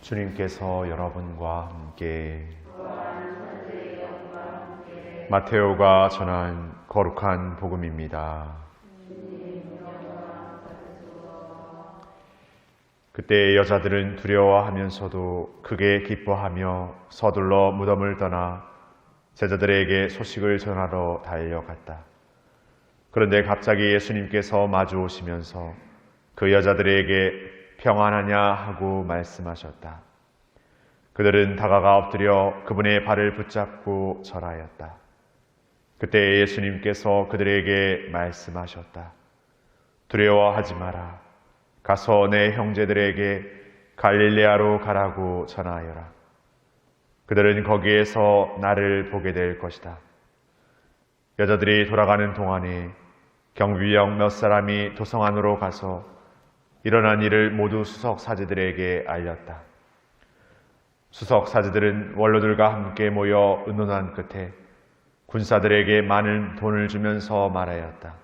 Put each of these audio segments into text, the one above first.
주님께서 여러분과 함께 마테오가 전한 거룩한 복음입니다. 그때 여자들은 두려워하면서도 크게 기뻐하며 서둘러 무덤을 떠나 제자들에게 소식을 전하러 달려갔다. 그런데 갑자기 예수님께서 마주 오시면서 그 여자들에게 평안하냐 하고 말씀하셨다. 그들은 다가가 엎드려 그분의 발을 붙잡고 절하였다. 그때 예수님께서 그들에게 말씀하셨다. 두려워하지 마라. 가서 내 형제들에게 갈릴레아로 가라고 전하여라. 그들은 거기에서 나를 보게 될 것이다. 여자들이 돌아가는 동안에 경비병 몇 사람이 도성 안으로 가서 일어난 일을 모두 수석 사제들에게 알렸다. 수석 사제들은 원로들과 함께 모여 의논한 끝에 군사들에게 많은 돈을 주면서 말하였다.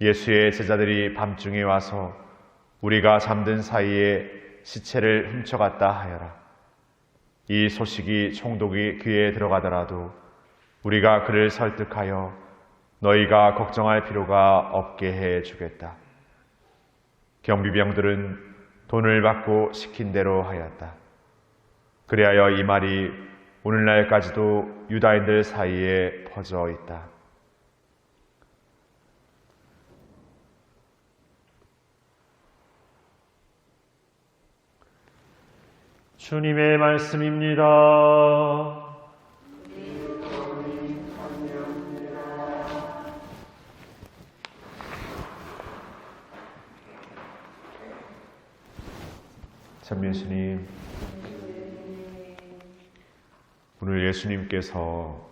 예수의 제자들이 밤중에 와서 우리가 잠든 사이에 시체를 훔쳐갔다 하여라. 이 소식이 총독이 귀에 들어가더라도 우리가 그를 설득하여 너희가 걱정할 필요가 없게 해 주겠다. 경비병들은 돈을 받고 시킨 대로 하였다. 그리하여 이 말이 오늘날까지도 유다인들 사이에 퍼져 있다. 주님의 말씀입니다. 참 예수님, 오늘 예수님께서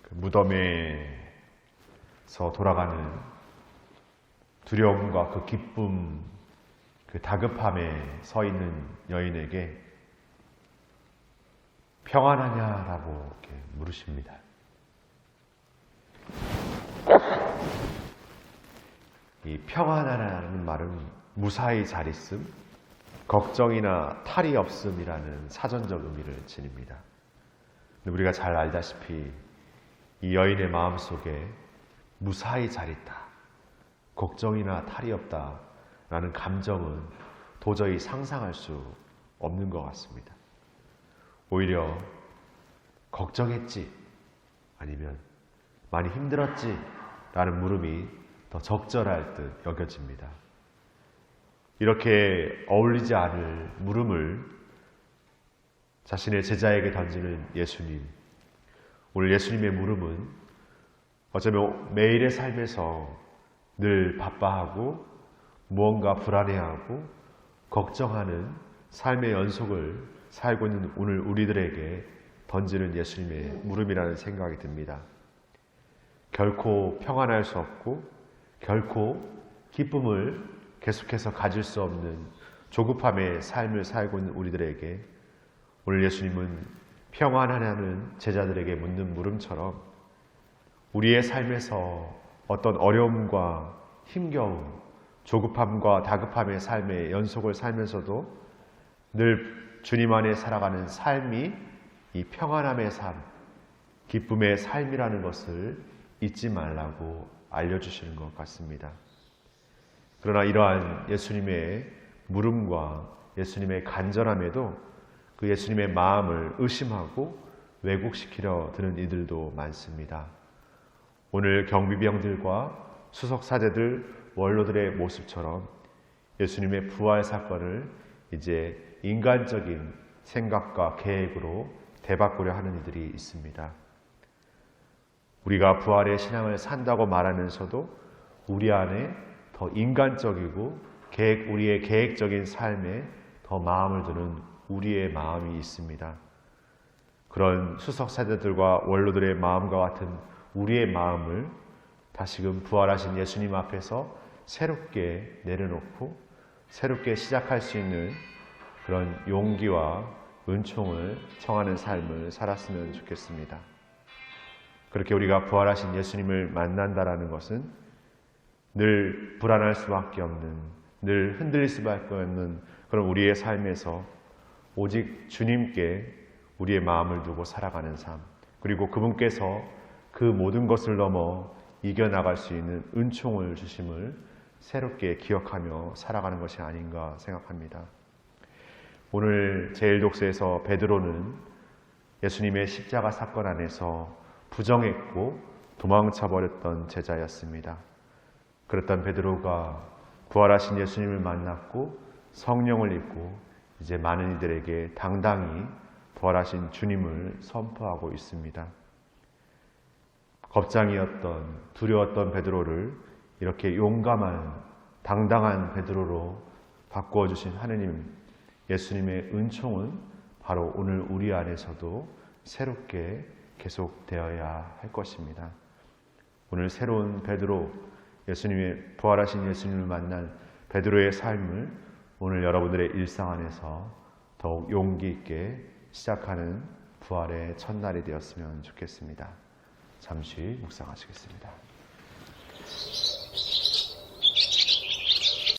그 무덤에서 돌아가는 두려움과 그 기쁨, 그 다급함에 서 있는 여인에게 평안하냐라고 물으십니다. 이 평안하라는 말은 무사히 잘 있음, 걱정이나 탈이 없음이라는 사전적 의미를 지닙니다. 우리가 잘 알다시피 이 여인의 마음 속에 무사히 잘 있다, 걱정이나 탈이 없다 라는 감정은 도저히 상상할 수 없는 것 같습니다. 오히려 걱정했지 아니면 많이 힘들었지 라는 물음이 더 적절할 듯 여겨집니다. 이렇게 어울리지 않을 물음을 자신의 제자에게 던지는 예수님. 오늘 예수님의 물음은 어쩌면 매일의 삶에서 늘 바빠하고 무언가 불안해하고 걱정하는 삶의 연속을 살고 있는 오늘 우리들에게 던지는 예수님의 물음이라는 생각이 듭니다. 결코 평안할 수 없고 결코 기쁨을 계속해서 가질 수 없는 조급함의 삶을 살고 있는 우리들에게 오늘 예수님은 평안하냐는 제자들에게 묻는 물음처럼 우리의 삶에서 어떤 어려움과 힘겨움, 조급함과 다급함의 삶의 연속을 살면서도 늘 주님 안에 살아가는 삶이 이 평안함의 삶, 기쁨의 삶이라는 것을 잊지 말라고 알려주시는 것 같습니다. 그러나 이러한 예수님의 물음과 예수님의 간절함에도 그 예수님의 마음을 의심하고 왜곡시키려 드는 이들도 많습니다. 오늘 경비병들과 수석사제들, 원로들의 모습처럼 예수님의 부활 사건을 이제 인간적인 생각과 계획으로 대바꾸려 하는 이들이 있습니다. 우리가 부활의 신앙을 산다고 말하면서도 우리 안에 더 인간적이고 계획, 우리의 계획적인 삶에 더 마음을 두는 우리의 마음이 있습니다. 그런 수석 세대들과 원로들의 마음과 같은 우리의 마음을 다시금 부활하신 예수님 앞에서 새롭게 내려놓고 새롭게 시작할 수 있는 그런 용기와 은총을 청하는 삶을 살았으면 좋겠습니다. 그렇게 우리가 부활하신 예수님을 만난다라는 것은 늘 불안할 수밖에 없는, 늘 흔들릴 수밖에 없는 그런 우리의 삶에서 오직 주님께 우리의 마음을 두고 살아가는 삶, 그리고 그분께서 그 모든 것을 넘어 이겨나갈 수 있는 은총을 주심을 새롭게 기억하며 살아가는 것이 아닌가 생각합니다. 오늘 제일독서에서 베드로는 예수님의 십자가 사건 안에서 부정했고 도망쳐 버렸던 제자였습니다. 그랬던 베드로가 부활하신 예수님을 만났고 성령을 입고 이제 많은 이들에게 당당히 부활하신 주님을 선포하고 있습니다. 겁장이었던 두려웠던 베드로를 이렇게 용감한 당당한 베드로로 바꾸어 주신 하느님 예수님의 은총은 바로 오늘 우리 안에서도 새롭게 계속되어야 할 것입니다. 오늘 새로운 베드로 예수님의 부활하신 예수님을 만난 베드로의 삶을 오늘 여러분들의 일상 안에서 더욱 용기 있게 시작하는 부활의 첫날이 되었으면 좋겠습니다. 잠시 묵상하시겠습니다.